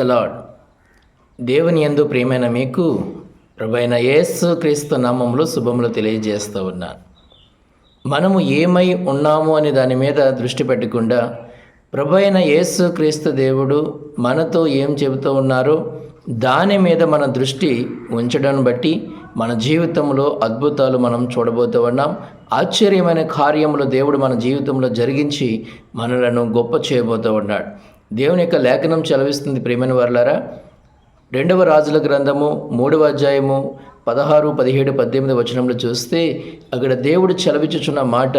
The lord దేవుని ఎందు ప్రియమైన మీకు ప్రభైన యేసు క్రీస్తు నామంలో శుభములు తెలియజేస్తూ ఉన్నాను. మనము ఏమై ఉన్నాము అనే దాని మీద దృష్టి పెట్టకుండా ప్రభైన యేసు క్రీస్తు దేవుడు మనతో ఏం చెబుతూ ఉన్నారో దాని మీద మన దృష్టి ఉంచడం బట్టి మన జీవితంలో అద్భుతాలు మనం చూడబోతూ ఉన్నాం. ఆశ్చర్యమైన కార్యములు దేవుడు మన జీవితంలో జరిగించి మనలను గొప్ప చేయబోతూ ఉన్నాడు. దేవుని యొక్క లేఖనం చలవిస్తుంది ప్రేమైన వర్లారా. రెండవ రాజుల గ్రంథము మూడవ అధ్యాయము పదహారు పదిహేడు పద్దెనిమిది వచనంలో చూస్తే అక్కడ దేవుడు చలవించుచున్న మాట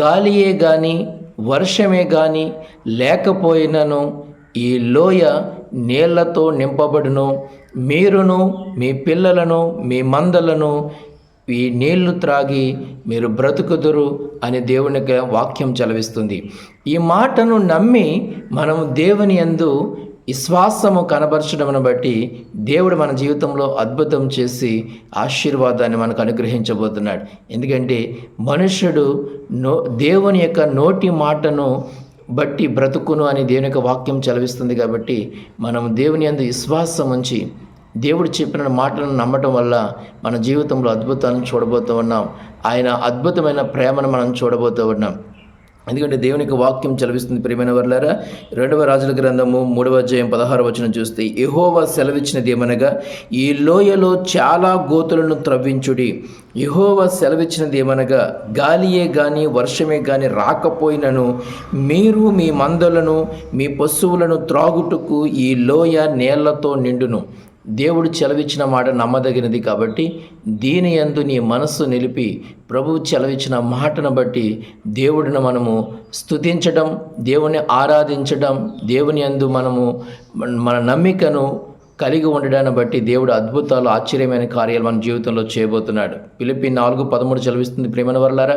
గాలియే గాని వర్షమే గాని లేకపోయినను ఈ లోయ నీళ్ళతో నింపబడును. మీరును మీ పిల్లలను మీ మందలను ఈ నీళ్ళు త్రాగి మీరు బ్రతుకుదురు అని దేవుని యొక్క వాక్యం చలవిస్తుంది. ఈ మాటను నమ్మి మనం దేవుని యందు విశ్వాసము కనబరచడం బట్టి దేవుడు మన జీవితంలో అద్భుతం చేసి ఆశీర్వాదాన్ని మనకు అనుగ్రహించబోతున్నాడు. ఎందుకంటే మనుష్యుడు నో దేవుని యొక్క నోటి మాటను బట్టి బ్రతుకును అని దేవుని యొక్క వాక్యం చలవిస్తుంది కాబట్టి మనం దేవుని అందు విశ్వాసం ఉంచి దేవుడు చెప్పిన మాటలను నమ్మటం వల్ల మన జీవితంలో అద్భుతాలను చూడబోతూ ఉన్నాం. ఆయన అద్భుతమైన ప్రేమను మనం చూడబోతూ ఉన్నాం. ఎందుకంటే దేవునికి వాక్యం చలవిస్తుంది ప్రియమైన వర్లారా రెండవ రాజుల గ్రంథము మూడవ అధ్యాయం పదహారు వచనం చూస్తే యహోవా సెలవిచ్చినది ఏమనగా ఈ లోయలో చాలా గోతులను త్రవ్వించుడి. యహోవా సెలవిచ్చినది ఏమనగా గాలియే కానీ వర్షమే కానీ రాకపోయినను మీరు మీ మందలను మీ పశువులను త్రాగుటకు ఈ లోయ నేళ్ళతో నిండును. దేవుడు చెలవిచ్చిన మాట నమ్మదగినది కాబట్టి దీని యందు నీ మనస్సు నిలిపి ప్రభువు చెలవిచ్చిన మాటను బట్టి దేవుడిని మనము స్థుతించడం దేవుని ఆరాధించడం దేవుని యందు మనము మన నమ్మికను కలిగి ఉండడాన్ని బట్టి దేవుడు అద్భుతాలు ఆశ్చర్యమైన కార్యాలు మన జీవితంలో చేయబోతున్నాడు. పిలిపి నాలుగు పదమూడు చదివిస్తుంది. ప్రేమను వర్లారా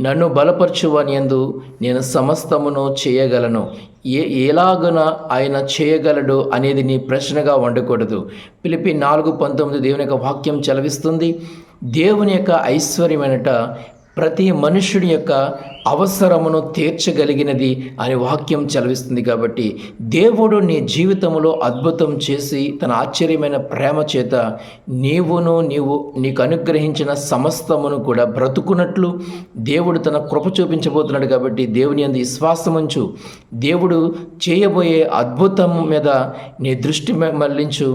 నన్ను బలపరచువని ఎందు నేను సమస్తమును చేయగలను. ఏ ఎలాగున ఆయన చేయగలడు అనేది నీ ప్రశ్నగా ఉండకూడదు పిలిపి నాలుగు పంతొమ్మిది దేవుని యొక్క వాక్యం చలవిస్తుంది దేవుని యొక్క ఐశ్వర్యమైనట ప్రతి మనుష్యుడి యొక్క అవసరమును తీర్చగలిగినది అని వాక్యం చలవిస్తుంది కాబట్టి దేవుడు నీ జీవితంలో అద్భుతం చేసి తన ఆశ్చర్యమైన ప్రేమ చేత నీవును నీవు నీకు అనుగ్రహించిన సమస్తమును కూడా బ్రతుకున్నట్లు దేవుడు తన కృప చూపించబోతున్నాడు కాబట్టి దేవుని అందు విశ్వాసముంచు దేవుడు చేయబోయే అద్భుతం మీద నీ దృష్టి మళ్ళించు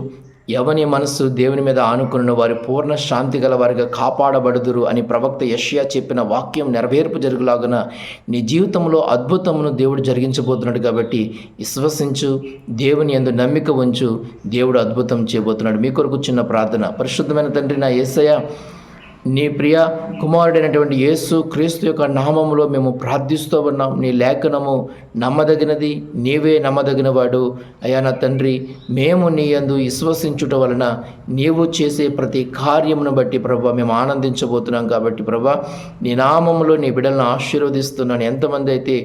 ఎవని మనస్సు దేవుని మీద ఆనుకున్న వారి పూర్ణ శాంతి గల వారిగా కాపాడబడుదురు అని ప్రవక్త యష్యా చెప్పిన వాక్యం నెరవేర్పు జరుగులాగున నీ జీవితంలో అద్భుతమును దేవుడు జరిగించబోతున్నాడు కాబట్టి విశ్వసించు దేవుని ఎందు నమ్మిక ఉంచు దేవుడు అద్భుతం చేయబోతున్నాడు. మీ కొరకు చిన్న ప్రార్థన. పరిశుద్ధమైన తండ్రి నా ఏసయ్య నీ ప్రియ కుమారుడైనటువంటి యేసు క్రీస్తు యొక్క నామములో మేము ప్రార్థిస్తూ ఉన్నాం. నీ లేఖనము నమ్మదగినది నీవే నమ్మదగినవాడు. అయా నా తండ్రి మేము నీ యందు విశ్వసించుట వలన నీవు చేసే ప్రతి కార్యమును బట్టి ప్రభా మేము ఆనందించబోతున్నాం కాబట్టి ప్రభా నీ నామములో నీ బిడ్డలను ఆశీర్వదిస్తున్నాను. ఎంతమంది అయితే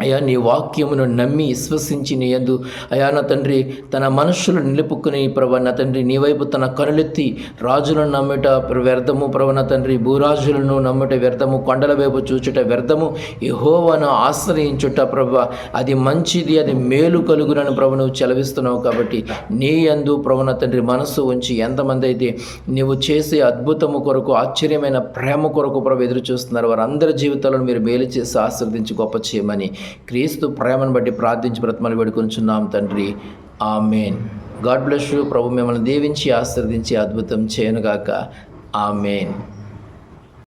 అయా నీ వాక్యమును నమ్మి విశ్వసించి నీ యందు అయా నా తండ్రి తన మనుషులు నిలుపుకుని ప్రభా నా తండ్రి నీ వైపు తన కనులెత్తి రాజులను నమ్ముట వ్యర్థము ప్రభు నా తండ్రి భూరాజులను నమ్ముట వ్యర్థము కొండల వైపు చూచుట వ్యర్థము యహోవను ఆశ్రయించుట ప్రభ అది మంచిది అది మేలు కలుగునని ప్రభు నువ్వు చెలవిస్తున్నావు కాబట్టి నీ యందు ప్రభు నా తండ్రి మనస్సు ఉంచి ఎంతమంది అయితే నీవు చేసే అద్భుతము కొరకు ఆశ్చర్యమైన ప్రేమ కొరకు ప్రభు ఎదురు చూస్తున్నారు వారందరి జీవితాలను మీరు మేలు చేసి ఆశీర్వదించి గొప్ప చేయమని క్రీస్తు ప్రేమను బట్టి ప్రార్థించి బ్రతమలు వేడుకొంచున్నాం తండ్రి. ఆమెన్. God bless you. ప్రభు మిమ్మల్ని దీవించి ఆశ్రదించి అద్భుతం చేయనుగాక. ఆమెన్.